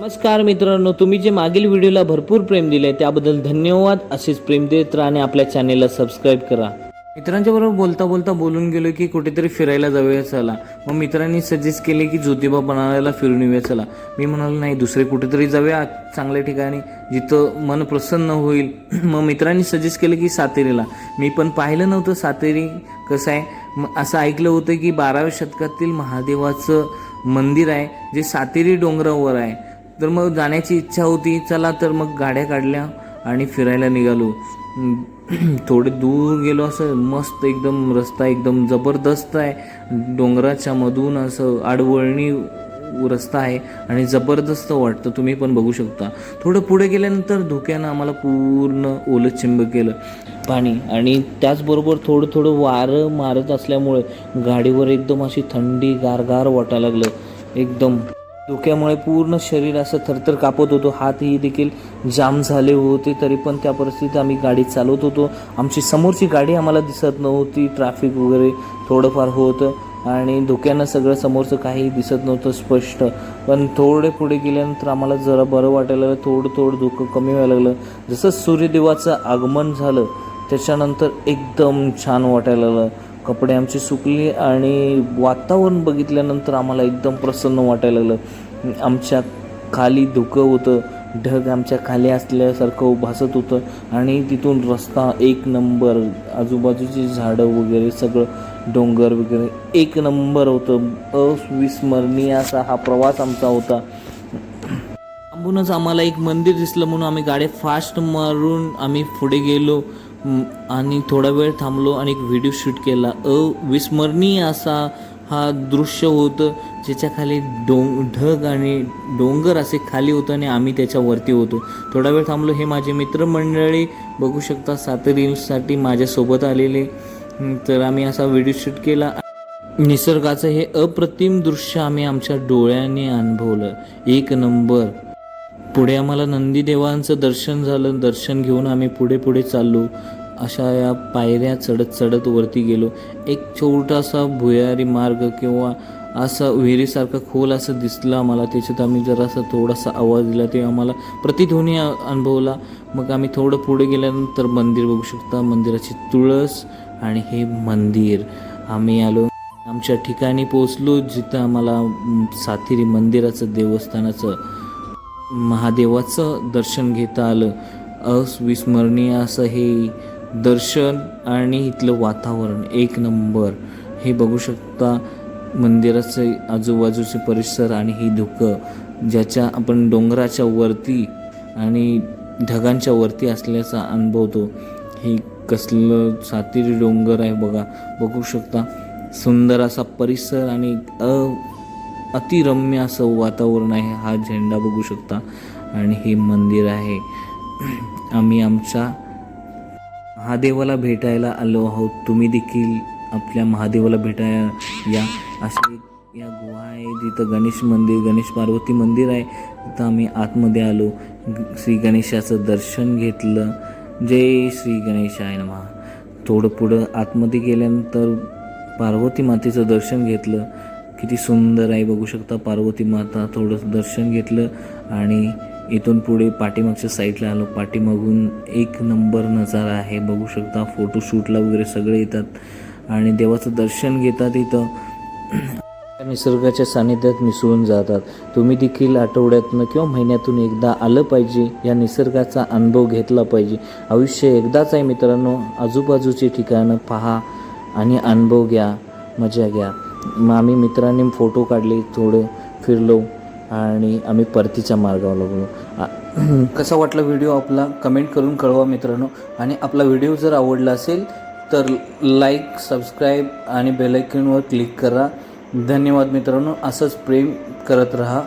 नमस्कार मित्रांनो तुम्ही जे मागील व्हिडिओला भरपूर प्रेम दिले त्याबद्दल धन्यवाद. असेच प्रेम देत राहा आणि आपल्या चॅनेलला सबस्क्राईब करा. मित्रांच्या बरोबर बोलता बोलता बोलून गेलो की कुठेतरी फिरायला जाऊया चला. मग मित्रांनी सजेस्ट केले की ज्योतिबा बनायला फिरून येऊया चला. मी म्हणालो नाही दुसरे कुठेतरी जाऊया चांगल्या ठिकाणी जिथं मन प्रसन्न होईल. मग मित्रांनी सजेस्ट केलं की सातेरीला. मी पण पाहिलं नव्हतं सातेरी कसं आहे. मग असं ऐकलं होतं की बाराव्या शतकातील महादेवाचं मंदिर आहे जे सातेरी डोंगरावर आहे. तर मग जाण्याची इच्छा होती चला तर मग गाड्या काढल्या आणि फिरायला निघालो. थोडे दूर गेलो असं मस्त एकदम रस्ता एकदम जबरदस्त आहे. डोंगराच्या मधून असं आडवळणी रस्ता आहे आणि जबरदस्त वाटतं तुम्ही पण बघू शकता. थोडं पुढे गेल्यानंतर धुक्यानं आम्हाला पूर्ण ओलं चिंब केलं. पाणी आणि त्याचबरोबर थोडं थोडं वारं मारत असल्यामुळे गाडीवर एकदम अशी थंडी गारगार वाटायला लागलं. एकदम धुक्यामुळे पूर्ण शरीर असं थरथर कापत होतो. हातही देखील जाम झाले होते तरी पण त्या परिस्थितीत आम्ही गाडी चालवत होतो. आमची समोरची गाडी आम्हाला दिसत नव्हती ट्रॅफिक वगैरे थोडंफार होतं आणि धुक्यानं सगळं समोरचं काही दिसत नव्हतं स्पष्ट. पण थोडे पुढे गेल्यानंतर आम्हाला जरा बरं वाटायला लागलं थोडं थोडं धुकं कमी व्हायला लागलं. जसं सूर्यदेवाचं आगमन झालं त्याच्यानंतर एकदम छान वाटायला लागलं. कपडे आमचे सुकले आणि वातावरण बघितल्यानंतर आम्हाला एकदम प्रसन्न वाटायला लागलं. आमच्या खाली धुकं होतं ढग आमच्या खाली असल्यासारखं भासत होतं आणि तिथून रस्ता एक नंबर आजूबाजूची झाडं वगैरे सगळं डोंगर वगैरे एक नंबर होतं. अविस्मरणीय असा हा प्रवास आमचा होता. थांबूनच आम्हाला एक मंदिर दिसलं म्हणून आम्ही गाडी फास्ट मारून आम्ही पुढे गेलो. आणि थोडा वेळ थांबलो आणि एक व्हिडिओ शूट केला. अविस्मरणीय असा हा दृश्य होतं ज्याच्या खाली डोंग ढग आणि डोंगर असे खाली होतं आणि आम्ही त्याच्यावरती होतो. थोडा वेळ थांबलो हे माझे मित्रमंडळी बघू शकता सातरीसाठी माझ्यासोबत आलेले. तर आम्ही असा व्हिडिओ शूट केला. निसर्गाचं हे अप्रतिम दृश्य आम्ही आमच्या डोळ्याने अनुभवलं. एक नंबर. पुढे आम्हाला नंदीदेवांचं दर्शन झालं दर्शन घेऊन आम्ही पुढे पुढे चाललो. अशा या पायऱ्या चढत चढत वरती गेलो. एक छोटासा भुयारी मार्ग किंवा असा विहिरीसारखा खोल असं दिसलं आम्हाला. त्याच्यात आम्ही जरासा थोडासा आवाज दिला. ते आम्हाला प्रतिध्वनी अनुभवला. मग आम्ही थोडं पुढे गेल्यानंतर मंदिर बघू शकता. मंदिराची तुळस आणि हे मंदिर. आम्ही आलो. आमच्या ठिकाणी पोचलो जिथं आम्हाला म, सातेरी मंदिराचं देवस्थानाचं महादेवाचं दर्शन घेता आलं. अविस्मरणीय असं हे दर्शन आणि इथलं वातावरण एक नंबर. हे बघू शकता मंदिराचे आजूबाजूचे परिसर आणि ही धुकं ज्याच्या आपण डोंगराच्या वरती आणि ढगांच्या वरती असल्याचा अनुभवतो हे कसलं सातेरी डोंगर आहे बघा. बघू शकता सुंदर असा परिसर आणि अ अतिरम्य असं वातावरण आहे हा झेंडा बघू शकता. आणि हे मंदिर आहे. आम्ही आमच्या महादेवाला भेटायला आलो आहोत. तुम्ही देखील आपल्या महादेवाला भेटायला या. असे या गुहा आहे तिथं गणेश मंदिर गणेश पार्वती मंदिर आहे. तिथं आम्ही आतमध्ये आलो. श्री गणेशाचं दर्शन घेतलं. जय श्री गणेशाय महा थोडं पुढं आतमध्ये गेल्यानंतर पार्वती मातेचं दर्शन घेतलं. किती सुंदर आहे बघू शकता. पार्वती माता थोडंसं दर्शन घेतलं आणि इथून पुढे पाठीमागच्या साईडला आलो. पाठीमागून एक नंबर नजारा आहे बघू शकता. फोटोशूटला वगैरे सगळे येतात आणि देवाचं दर्शन घेतात इथं. निसर्गाच्या सानिध्यात मिसळून जातात. तुम्ही देखील आठवड्यातनं किंवा महिन्यातून एकदा आलं पाहिजे या निसर्गाचा अनुभव घेतला पाहिजे. आयुष्य एकदाच आहे मित्रांनो. आजूबाजूची ठिकाणं पहा आणि अनुभव घ्या मजा घ्या. मग आम्ही मित्रांनी फोटो काढले थोडे फिरलो आणि आम्ही परतीच्या मार्गावर लागलो. कसा वाटला व्हिडिओ आपला? कमेंट करून कळवा मित्रांनो. आणि आपला व्हिडिओ जर आवडला असेल तर लाईक सबस्क्राईब आणि बेलायकनवर क्लिक करा. धन्यवाद मित्रांनो. असंच प्रेम करत राहा.